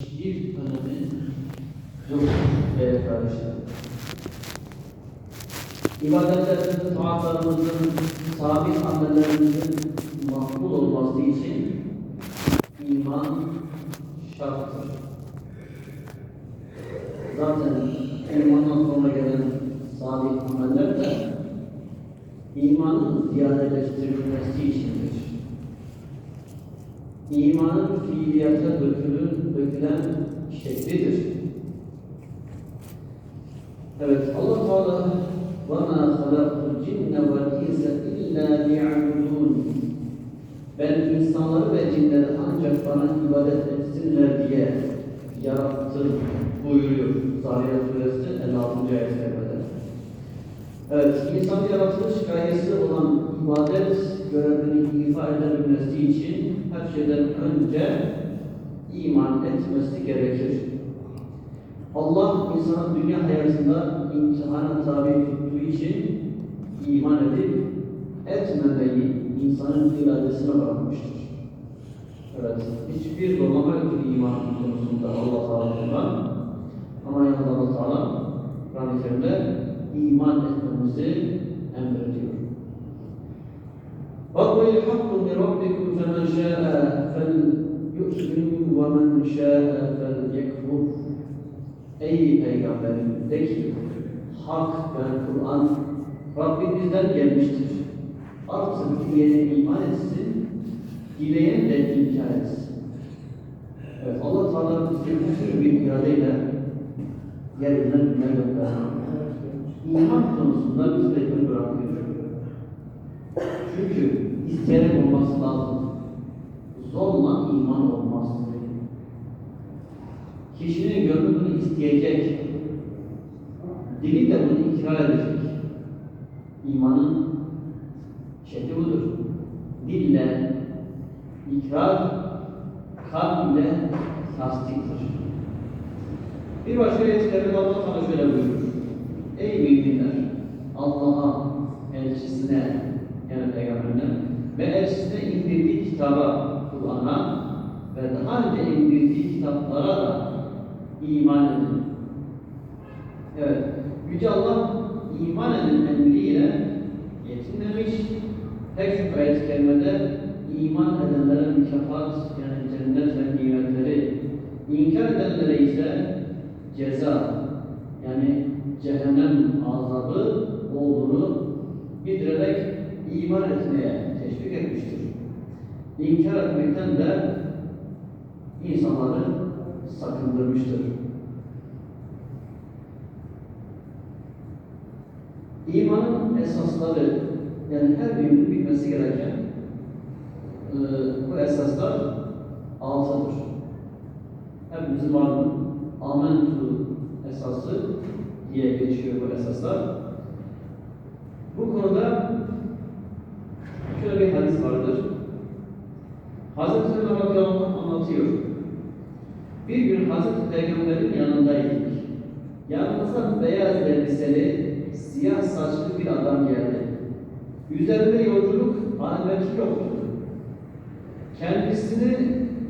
bir önemi yok değerli kardeşlerim. İbadetlerimizin, taatlarımızın, sabit amellerimizin makbul olması için iman şarttır. Zaten imandan sonra gelen sabit ameller de imanın ziyadeleştirilmesi içindir İmanın fiiliyata dökülür, dökülen şeklidir. Evet, Allah Teala وَمَا خَلَقْتُ الْجِنَّ وَالْاِنْسَ اِلَّا لِيَعْبُدُونَ Ben insanları ve cinleri ancak bana ibadet etsinler diye yarattım buyuruyor Zariyat Suresi 56. ayet kerimede. Evet, insan yaratılış gayesi olan ibadet görevini ifa edebilmesi için her şeyden önce iman etmesi gerekir. Allah insanın dünya hayatında imtihana tabi tuttuğu için iman edip etmemeyi insanın iradesine bırakmıştır. Evet, hiçbir zorlama yoktur iman konusunda Allah tarafından. Ama yanında Allah Teala Kur'an-ı iman etmemizi emrediyor. وَقُلِ الْحَقُّ مِنْ رَبِّكُمْ فَمَنْ شَاءَ فَلْيُؤْمِنْ وَمَنْ شَاءَ فَلْيَكْفُرْ Ey Peygamberim de ki hak yani Kur'an Rabbimizden gelmiştir. Artık dileyene iman etsin, dileyen de inkar etsin. Evet, Allah Teala bizi bir iradeyle yeryüzüne dünya gönderdi. İman konusunda bizi de bırakıyor. Çünkü isteyerek olması lazım. Zorla iman olmaz. Kişinin gönlü bunu isteyecek. Dili de bunu ikrar edecek. İmanın şekli budur. Dille ikrar, kalb ile tasdiktir. Bir başka ayet-i Allah sana şöyle buyurur. Ey müminler! Allah'a, elçisine, yani peygamberine ve elçisine indirdiği kitaba, Kur'an'a ve daha önce indirdiği kitaplara da iman edin. Evet, Yüce Allah iman edin emriyle yetinmemiş. Pek çok ayet-i iman edenlere mükafat, yani cennet ve nimetleri, inkar edenlere ise ceza, yani cehennem azabı olduğunu bildirerek iman etmeye teşvik etmiştir. İnkar etmekten de insanları sakındırmıştır. İmanın esasları, yani her birinin bilmesi gereken e, bu esaslar altıdır. Hepimizin malum amentu esası diye geçiyor bu esaslar. Bu konuda şöyle bir hadis vardır. Hazreti Ömer radıyallahu anh anlatıyor. Bir gün Hazreti Peygamber'in yanındaydık. Yanımıza beyaz elbiseli, siyah saçlı bir adam geldi. Üzerinde yolculuk alameti yoktu. Kendisini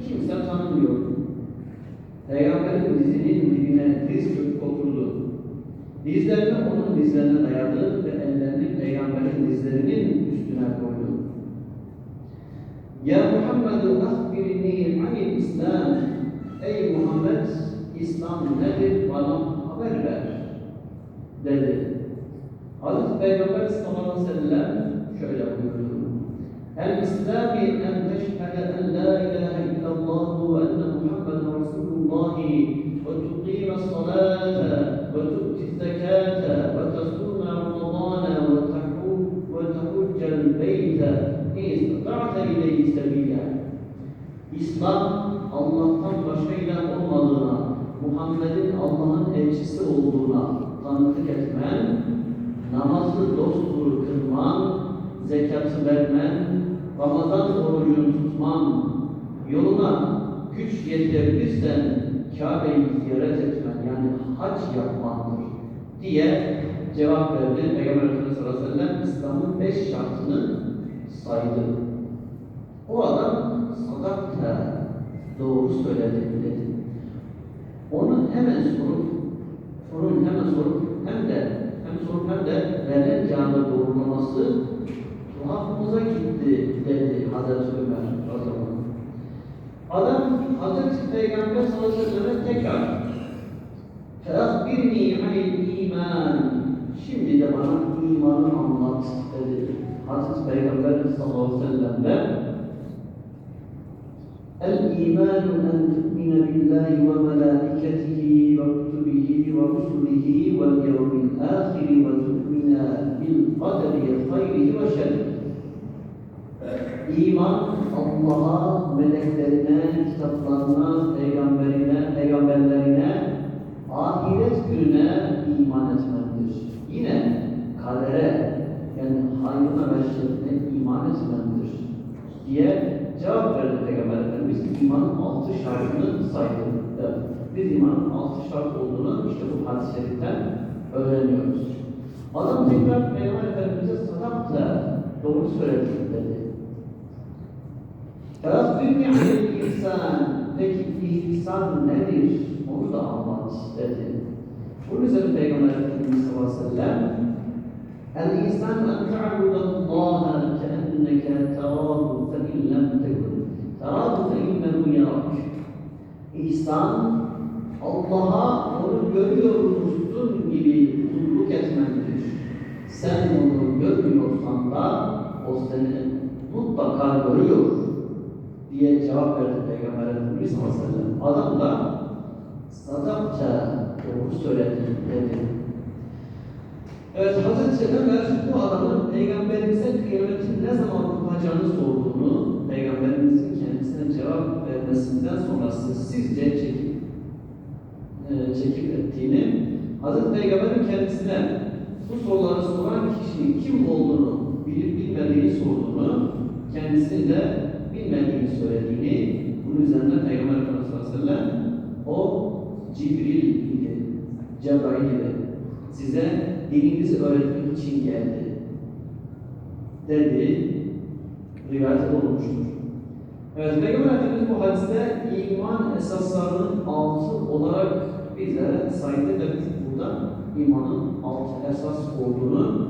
kimse tanımıyor. Peygamberin dizinin dibine diz çöküp oturdu. Dizlerini onun dizlerine dayadı ve ellerini peygamberin dizlerinin üstüne koydu. Ya Muhammed ahbirini anil İslam. Ey Muhammed İslam nedir bana haber ver dedi. Hazreti Peygamber sallallahu aleyhi ve sellem şöyle buyurdu. El İslami en teşhede en la ilahe illallah ve enne Muhammeden Resulullah ve tuqime salate ve tu'ti zekate İslam Allah'tan başka ilah olmadığına, Muhammed'in Allah'ın elçisi olduğuna tanıklık etmen, namazı dosdoğru kılman, zekatı vermen, Ramazan orucunu tutman, yoluna güç yetirebilirsen Kabe'yi ziyaret etmen, yani hac yapmandır diye cevap verdi. Peygamber Efendimiz sallallahu aleyhi ve sellem İslam'ın beş şartını saydı. O adam sadakta doğru söyledi dedi. Onu hemen sorup, sorun hemen sorup hem de hem sorup hem de veren canlı doğrulaması tuhafımıza gitti dedi Hazreti Ömer o zaman. Adam Hazreti Peygamber sallallahu aleyhi ve sellem tekrar فَاَخْبِرْنِي عَنِ iman. Şimdi de bana imanı anlat dedi. Hazreti Peygamber sallallahu aleyhi ve sellem de الإيمان أن تؤمن بالله وملائكته وكتبه ورسله واليوم الآخر وتؤمن بالقدر خيره وشره İman Allah'a, meleklerine, kitaplarına, peygamberine, peygamberlerine, ahiret gününe iman etmektir. Yine kadere, yani hayrına ve şerrine iman etmektir diye cevap verdi Peygamber Efendimiz imanın altı şartını saydırdı. Biz imanın altı şart olduğunu işte bu hadis-i şeriften öğreniyoruz. Adam tekrar Peygamber Efendimiz'e sadakla doğru söyledin dedi. Terabbim yani ihsan. Peki ihsan nedir? Onu da anlat dedi. Bunun üzerine Peygamber Efendimiz sallallahu aleyhi ve sellem El ihsan en ta'budallaha keenneke terahu İhsan Allah'a onu görüyormuşsun gibi kulluk etmektir. Sen onu görmüyorsan da o seni mutlaka görüyor diye cevap verdi Peygamber Efendimiz sallallahu aleyhi ve. Adam da sadakça doğru söyledi dedi. Evet, Hazreti Ömer bu adamın Peygamberimize kıyametin ne zaman kopacağını sorduğunu, Peygamberimizin kendisine cevap vermesinden sonrası sizce çekip, e, çekip ettiğini, Hazreti Peygamber'in kendisine bu soruları soran kişinin kim olduğunu bilip bilmediğini sorduğunu, kendisinin de bilmediğini söylediğini, bunun üzerine Peygamber Efendimiz sallallahu o Cibril idi, Cebrail idi. Size dininizi öğretmek için geldi. Dedi, rivayet olmuştur. Evet, Peygamber Efendimiz bu hadiste iman esaslarının altı olarak bizlere saydı ve burada imanın altı esas olduğunu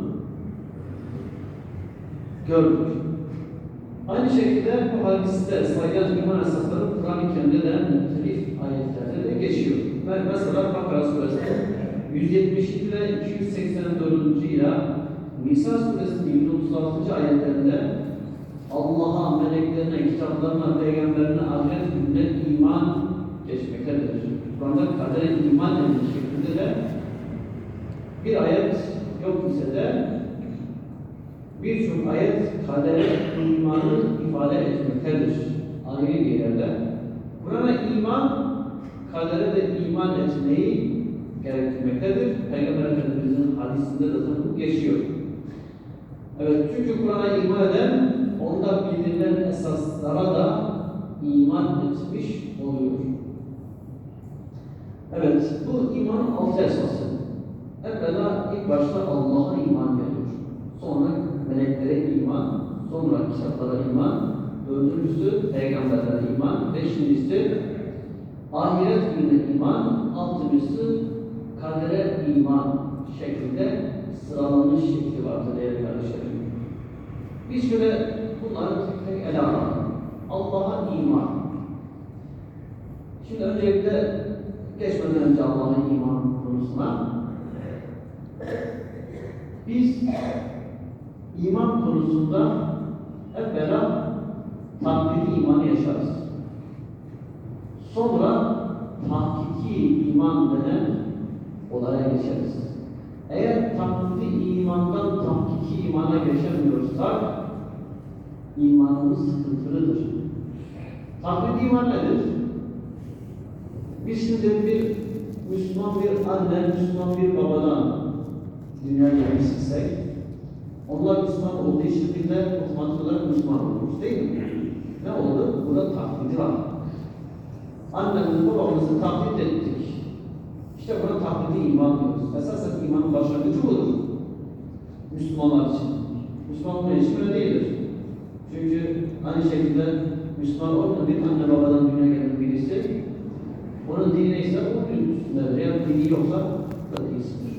gördük. Aynı şekilde bu hadiste sayılan iman esasları Kur'an-ı Kerim'de de muhtelif ayetlerde de geçiyor. Ve mesela Bakara Suresi 172 ile 284. ile Nisa suresinin 136. ayetlerinde Allah'a, meleklerine, kitaplarına, peygamberine, ahiret gününe iman geçmektedir. Kur'an'da kadere iman edilir şeklinde de bir ayet yok ise de birçok ayet kadere imanı ifade etmektedir. Ayrı bir yerde. Kur'an'a iman, kadere de iman etmeyi gerektirmektedir. Peygamber Efendimiz'in hadisinde de bu geçiyor. Evet, çünkü Kur'an'a iman eden, onda bildirilen esaslara da iman etmiş oluyor. Evet, bu imanın altı esası. Evvela ilk başta Allah'a iman geliyor. Sonra meleklere iman, sonra kitaplara iman, dördüncüsü peygamberlere iman, beşincisi ahiret gününe iman, altıncısı kadere iman şeklinde sıralanmış şekli vardır değerli kardeşlerim. Biz şöyle bunları tek tek ele alalım. Allah'a iman. Şimdi öncelikle geçmeden önce Allah'a iman konusuna biz iman konusunda evvela taklidi imanı yaşarız. Sonra tahkiki iman denen olaya geçeriz. Eğer taklidi imandan tahkiki imana geçemiyorsak imanımız sıkıntılıdır. Taklidi iman nedir? Biz şimdi bir Müslüman bir anne, Müslüman bir babadan dünyaya gelmişsek onlar Müslüman olduğu için biz de otomatik olarak Müslüman oluruz değil mi? Ne oldu? Burada taklidi var. Annemizi babamızı taklit ettik. İşte buna taklidi iman diyoruz. Esasen imanın başlangıcı budur. Müslümanlar için. Müslümanlar için öyle değildir. Çünkü aynı şekilde Müslüman olmayan bir anne babadan dünyaya gelen birisi onun dini neyse onun üstündedir. Eğer dini yoksa da değilsindir.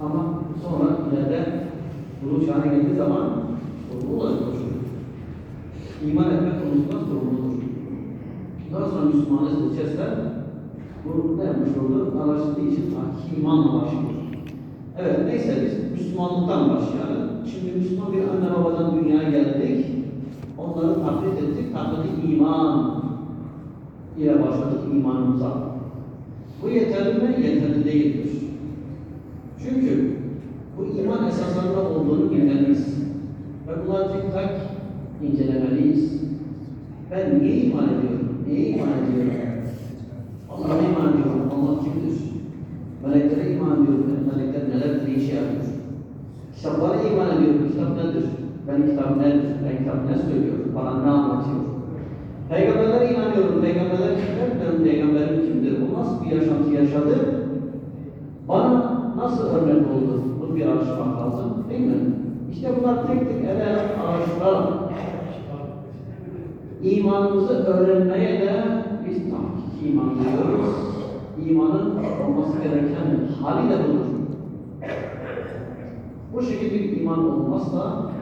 Ama sonra ileride Buluğ çağına geldiği zaman sorumlu olacak o çocuk. İman etme konusunda sorumludur. Daha sonra Müslümanı seçerse bu ne yapmış olur? Araştırdığı için hakiki imanla başlıyor. Evet neyse biz Müslümanlıktan başlayalım. Şimdi Müslüman bir anne babadan dünyaya geldik. Onları taklit ettik. Taklidi iman ile başladık imanımıza. Bu yeterli mi? Yeterli değildir. Çünkü bu iman esaslarında olduğunu bilmeliyiz. Ve bunları tek tek incelemeliyiz. Ben niye iman ediyorum? Neye iman ediyorum? Allah'a. Allah kimdir? Meleklere iman ediyorum. Melekler neler ne işe yapıyor? Kitaplara iman ediyorum. Kitap nedir? Ben kitap nedir? Ben kitap ne söylüyor? Bana ne anlatıyor? Peygamberlere inanıyorum. Peygamberler kimdir? Benim peygamberim kimdir? O nasıl bir yaşantı yaşadı? Bana nasıl örnek oldu? Bunu bir araştırmak lazım. Değil mi? İşte bunlar tek tek ele araştıralım. İmanımızı öğrenmeye de biz tahkik iman diyoruz. İmanın olması gereken hali de budur. Bu şekilde bir iman olmazsa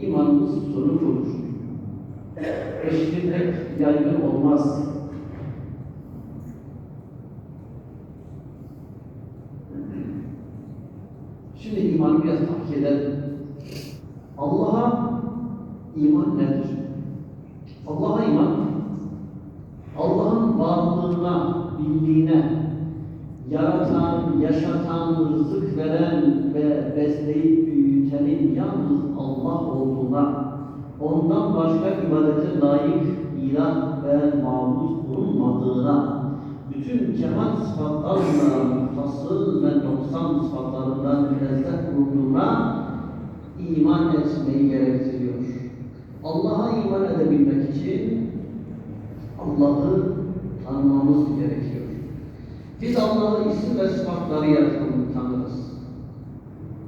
imanımız sonu bulur. Eşitlik yaygın olmaz. Şimdi imanı biraz tahkik edelim. Allah'a iman nedir? Allah'a iman, Allah'ın varlığına, bildiğine, yaratan, yaşatan, rızık veren ve besleyip büyütenin yalnız Allah olduğuna, ondan başka ibadete layık ilah ve mabut bulunmadığına, bütün kemal sıfatlarla muttasıl ve noksan sıfatlarından münezzeh bulunduğuna iman etmeyi gerektiriyor. Allah'a iman edebilmek için Allah'ı tanımamız gerekiyor. Biz Allah'ı isim ve sıfatlarıyla tanırız.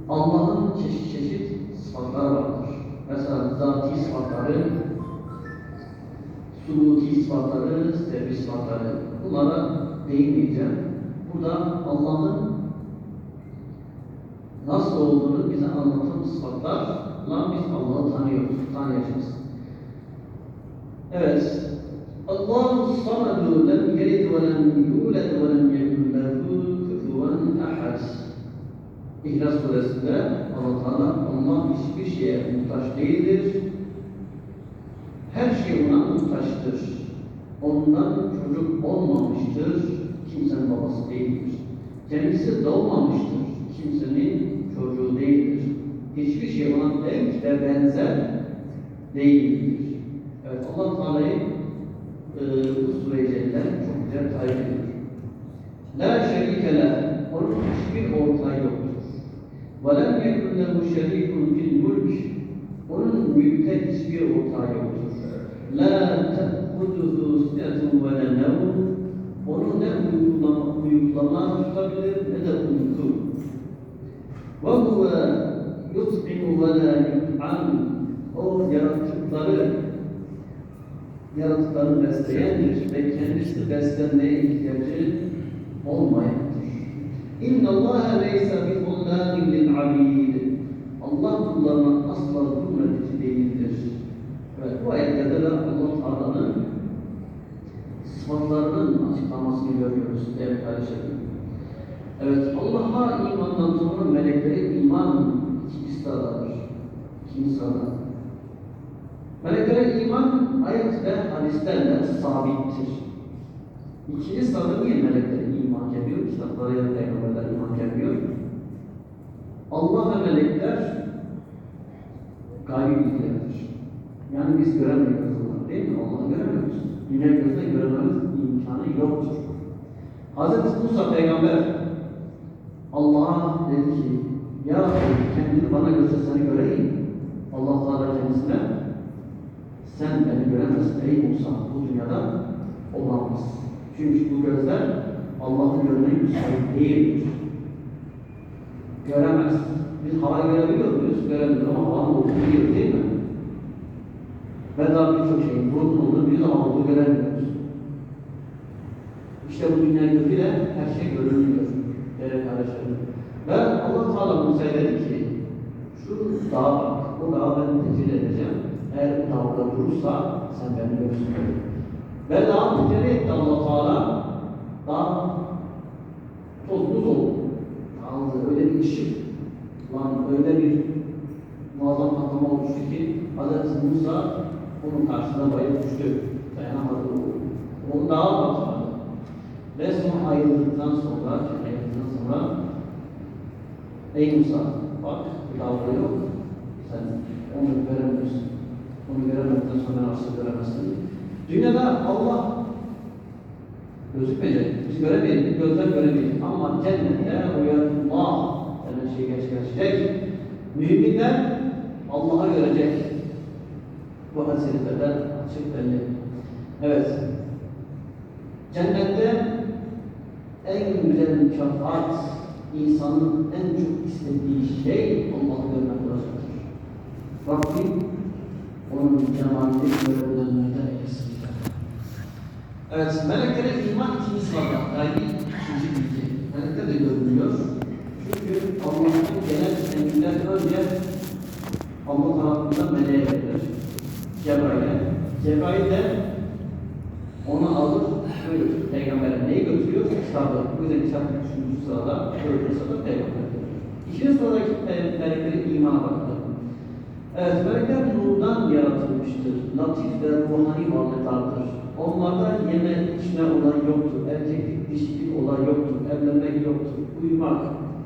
Allah'ın çeşit çeşit sıfatları vardır. Mesela zati sıfatları, subuti sıfatları, sebebi sıfatları. Bunlara değinmeyeceğim. Burada Allah'ın nasıl olduğunu bize anlatan sıfatlarla biz Allah'ı tanıyoruz, tanıyacağız. Evet. Allahu samadu lem yelid ve lem yulad ve lem yekun lehu kufuven ahad. İhlas suresinde Allah Teala Allah hiçbir şeye muhtaç değildir. Her şey ona muhtaçtır. Ondan çocuk olmamıştır. Kimsenin babası değildir. Kendisi doğmamıştır. Kimsenin çocuğu değildir. Hiçbir şey ona denk ve benzer değildir. Evet Allah Teala'yı e, Sure-i çok güzel tarif ediyor. La şerike onun hiçbir ortağı yoktur. Ve lem yekun lehu şerikun fil mulk, onun mülkte hiçbir ortağı yoktur. La tehkuduhu sinetun ve le nevun, onu ne uyuklama, uyuklama tutabilir ne de uyku. Ve huve yut'imu ve la yut'am, o yaratıkları yaratıkları besleyendir ve kendisi beslenmeye ihtiyacı olmayandır. İnna Allah leysa bi zullamin lil abid. Allah kullarına asla zulmedici değildir. Evet, bu ayetlerde de Allah Teala'nın sıfatlarının açıklamasını görüyoruz değerli kardeşlerim. Evet, Allah'a imandan sonra meleklere iman ikinci sıradadır. İkinci sırada. Meleklere iman ayet ve hadislerle sabittir. İkinci sırada niye meleklere iman geliyor? Kitaplara ya da peygamberler iman gelmiyor. Allah ve melekler gaybi bilgilerdir. Yani biz göremiyoruz onları değil mi? Allah'ı göremiyoruz. Dünya gözle görmemiz imkanı yoktur. Hz. Musa peygamber Allah'a dedi ki Ya Rabbi kendini bana göstersene göreyim. Allah Teala kendisine sen beni göremezsin ey Musa bu dünyada olamaz. Çünkü bu gözler Allah'ı görmeye müsait değildir. Göremez. Biz havayı görebiliyor muyuz? Göremiyoruz ama havanın olduğunu biliyoruz değil mi? Ve daha birçok şeyin burun olduğunu biliyoruz ama olduğunu göremiyoruz. İşte bu dünya gözüyle her şey görülüyor. Değerli kardeşlerim. Ve Allah Teala Musa'ya dedi ki Şu dağa bak, o dağı ben tecil edeceğim. Eğer bu dağda durursa sen beni görürsün. Ve dağı tecil etti allah Teala. Dağ toz buz oldu. Dağıldı, öyle bir ışık. Lan öyle bir muazzam patlama olmuştu ki Hz. Musa onun karşısına bayıp düştü. Dayanamadı. Onu dağa batırdı. Ve sonra ayrıldıktan sonra, ayrıldıktan sonra Ey Musa, bak bir davra yok. Sen onu göremiyorsun. Onu göremedikten sonra nasıl göremezsin? Dünyada Allah gözükmeyecek. Biz göremeyiz, gözler göremeyiz. Ama cennette uyarullah denen şey gerçekleşecek. Müminler Allah'a görecek. Bu hadis-i şeriflerden açık belli. Evet. Cennette en güzel mükafat, insanın en çok istediği şey Allah'ı görmek olacaktır. Rabbim onun cemalini görebilenlerden eylesin. Evet, meleklere iman ikinci sırada, yani ikinci bilgi. Melekler de görünüyor. Çünkü Allah'ın genel emirler önce Allah tarafından meleğe verilir. Cebrail'e. Cebrail de onu alır, buyurur. Peygamber'e neyi götürüyor? Kitabı. Bu yüzden kitap üçüncü sırada, dördüncü sırada peygamber. İkinci sıradaki me- meleklerin imana bakalım. Evet, melekler nurdan yaratılmıştır. Latif ve ruhani varlıklardır. Onlarda yeme içme olay yoktur. Erkeklik, dişilik olay yoktur. Evlenmek yoktur. Uyumak,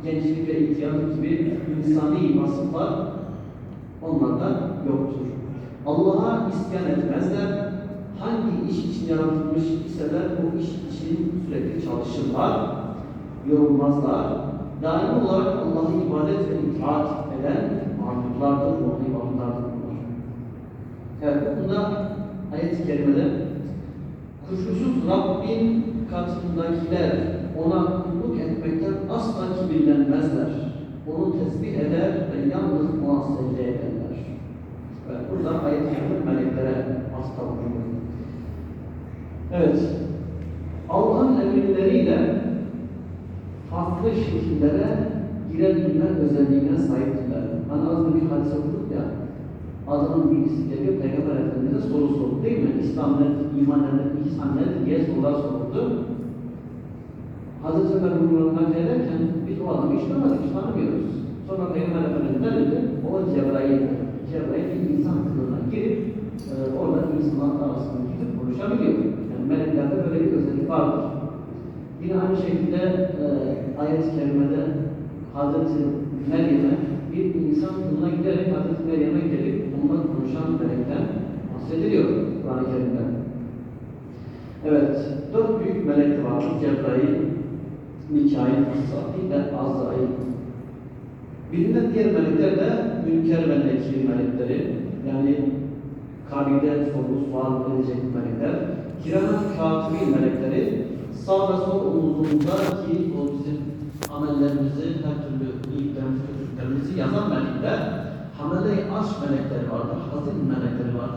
gençlik ve ihtiyarlık gibi insani vasıflar onlarda yoktur. Allah'a isyan etmezler. Hangi iş için yaratılmış iseler bu iş için sürekli çalışırlar, yorulmazlar. Daim olarak Allah'a ibadet ve itaat eden varlıklardır, ruhani varlıklardır bunlar. Evet, bunda ayet-i kerimede kuşkusuz Rabbin katındakiler ona kulluk etmekten asla kibirlenmezler. Onu tesbih eder ve yalnız ona secde ederler. Evet, burada ayet-i kerime meleklere hasta vuruyor. Evet, Allah'ın emirleriyle farklı şekillere girebilme özelliğine sahiptiler. Hani az önce bir hadise okuduk ya, adamın birisi geliyor, Peygamber Efendimiz'e soru sordu değil mi? İslam nedir, iman nedir, ihsan nedir diye sorular sordu. Hazreti Ömer bunu naklederken biz o adamı hiç görmedik, hiç tanımıyoruz. Sonra Peygamber Efendimiz ne dedi? O Cebrail. Cebrail bir insan kılığına girip e, orada insanların arasında gidip konuşabiliyor. Yani meleklerde böyle bir özellik vardır. Yine aynı şekilde e, ayet-i kerimede Hazreti Meryem'e bir insan kılığına giderek Hazreti Meryem'e gelip onunla konuşan melekten bahsediliyor Kur'an-ı Kerim'de. Evet, dört büyük melek vardır. Cebrail, Mikail, Israfil ve Azrail. Bilinen diğer melekler de Münker ve Nekir melekleri. Yani kabirde soru sual edecek melekler. Kiram katibi melekleri sağ ve sol omuzumuzda ki o bizim amellerimizi, her türlü iyiliklerimizi, kötülüklerimizi yazan melekler. Hamele-i aşk melekleri vardır, hazin melekleri vardır.